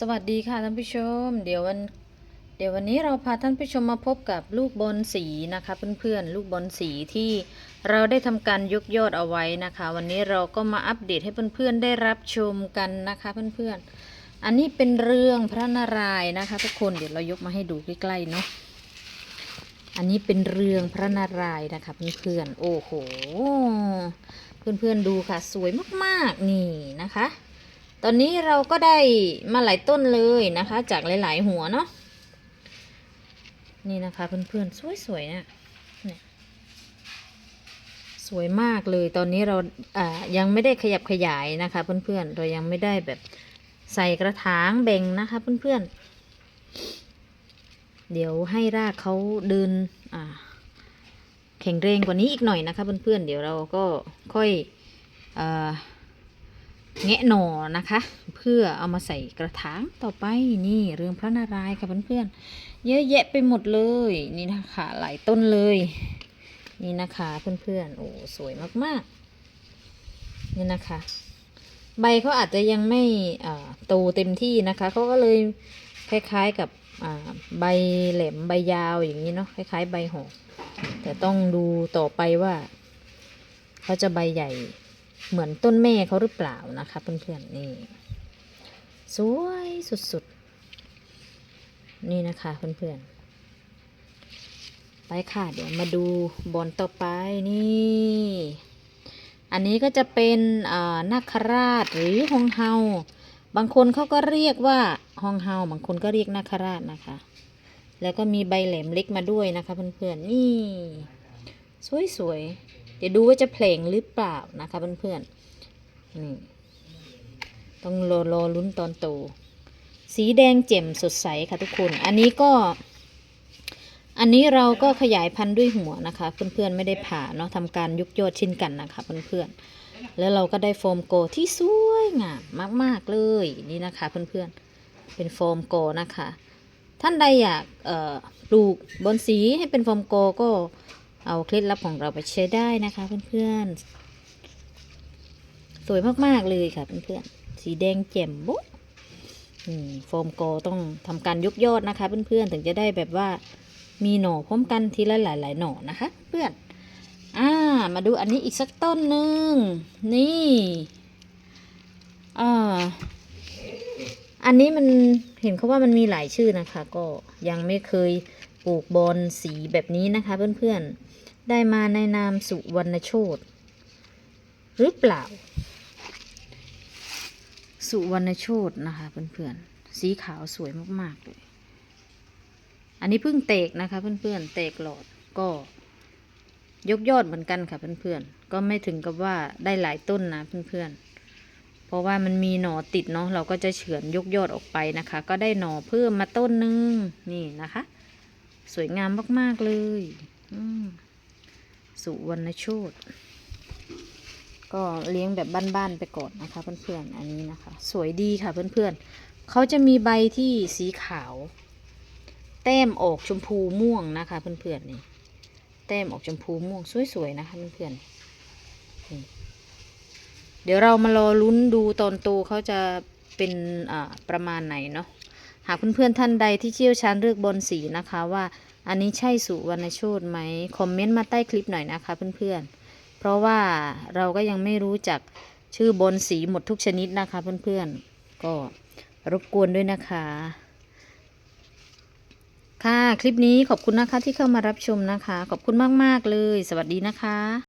สวัสดีค่ะท่านผู้ชม เดี๋ยววันเดี๋ยววันนี้เราพาท่านผู้ชมมาพบกับลูกบอลสีนะคะ เพื่อนๆลูกบอลสีที่เราได้ทำการยกยอดเอาไว้นะคะ วันนี้เราก็มาอัปเดตให้เพื่อนๆได้รับชมกันนะคะเพื่อนๆ อันนี้เป็นเรื่องพระนารายณ์นะคะ ทุกคนเดี๋ยวเรายกมาให้ดูใกล้ๆเนาะอันนี้เป็นเรื่องพระนารายณ์นะคะเพื่อนๆโอ้โห เพื่อนๆดูค่ะ สวยมากๆนี่นะคะ ตอนนี้เราก็ได้มาหลายต้นเลยนะคะ จากหลาย ๆ หัวเนาะนี่นะคะเพื่อนๆสวยๆนะเนี่ยสวยมากเลยตอนนี้เราอ่ายังไม่ได้ขยับขยายนะคะ เพื่อนๆเรายังไม่ได้แบบใส่กระถางแบ่งนะคะเพื่อนๆ เดี๋ยวให้รากเขาเดินอ่าแข็งแรงกว่านี้อีกหน่อยนะคะเพื่อนๆเดี๋ยวเราก็ค่อยอ่า แงะหน่อนะคะ เพื่อเอามาใส่กระถางต่อไปนี่เรื่องพระนารายณ์ค่ะเพื่อนๆเยอะแยะไปหมดเลยนี่นะคะหลายต้นเลย นี่นะคะเพื่อนๆโอ้สวยมากๆนี่นะคะ ใบเขาอาจจะยังไม่โตเต็มที่นะคะเขาก็เลยคล้ายๆกับใบแหลมใบยาวอย่างนี้เนาะคล้ายๆ ใบหอกแต่ต้องดูต่อไปว่าเขาจะใบใหญ่ เหมือนต้นแม่เขาหรือเปล่านะคะเพื่อนๆนี่สวยสุดๆ นี่นะคะเพื่อนๆ ไปค่ะ เดี๋ยวมาดูบอลต่อไปนี่ อันนี้ก็จะเป็นอ่านาคราชหรือฮองเฮา บางคนเขาก็เรียกว่าฮองเฮา บางคนก็เรียกนาคราชนะคะ แล้วก็มีใบแหลมเล็กมาด้วยนะคะเพื่อนๆ นี่ สวยๆ เดี๋ยวดูว่าจะเพลงหรือเปล่านะคะเพื่อนๆนี่ต้องรอรอลุ้นตอนโต สีแดงแจ่มสดใสค่ะทุกคน อันนี้ก็ อันนี้เราก็ขยายพันธุ์ด้วยหัวนะคะ เพื่อนๆไม่ได้ผ่าเนาะทำการยุกยอดเช่นกันนะคะเพื่อนๆแล้วเราก็ได้โฟมโกที่สวยงามมากๆเลยนี่นะคะเพื่อนๆเป็นโฟมโกนะคะท่านใดอยากปลูกบอนสีให้เป็นโฟมโกก็ เอาเคล็ดลับของเราไปใช้ได้นะคะ เพื่อนๆ สวยมากๆเลยค่ะ เพื่อนๆ สีแดงแจ่มบุ๊อืมโฟมโกต้องทำการยกยอดนะคะ เพื่อนๆ ถึงจะได้แบบว่ามีหน่อพร้อมกันทีละหลายๆหน่อนะคะ เพื่อนอ่ามาดูอันนี้อีกสักต้นหนึ่งนี่อ่าอันนี้มันเห็นเขาว่ามันมีหลายชื่อนะคะ ก็ยังไม่เคย ปลูกบอนสีแบบนี้นะคะเพื่อนๆ ได้มาในนามสุวรรณโชตหรือเปล่า สุวรรณโชตนะคะเพื่อนๆ สีขาวสวยมากๆเลย อันนี้เพิ่งเตกนะคะเพื่อนๆ เตกหลอดก็ยกยอดเหมือนกันค่ะเพื่อนๆ ก็ไม่ถึงกับว่าได้หลายต้นนะเพื่อนๆเพราะว่ามันมีหนอติดเนาะเราก็จะเฉือนยกยอดออกไปนะคะ ก็ได้หนอเพิ่มมาต้นนึงนี่นะคะ สวยงามมาก ๆ เลยสุวรรณโชตก็เลี้ยงแบบบ้าน ๆ ไปก่อนนะคะ เพื่อนๆ อันนี้นะคะ สวยดีค่ะเพื่อนๆเขาจะมีใบที่สีขาว แต้มออกชมพูม่วงนะคะ เพื่อนๆนี่แต้มออกชมพูม่วงสวยๆนะคะเพื่อนๆเดี๋ยวเรามารอลุ้นดูตอนโตเขาจะเป็นอ่าประมาณไหนเนาะ หากเพื่อนๆท่านใดที่เชี่ยวชาญเลือกบอลสีนะคะว่าอันนี้ใช่สุวรรณโชตไหมคอมเมนต์มาใต้คลิปหน่อยนะคะเพื่อนๆ เพราะว่าเราก็ยังไม่รู้จักชื่อบอลสีหมดทุกชนิดนะคะเพื่อนๆ ก็รบกวนด้วยนะคะ ค่ะคลิปนี้ขอบคุณนะคะที่เข้ามารับชมนะคะ ขอบคุณมากๆเลย สวัสดีนะคะ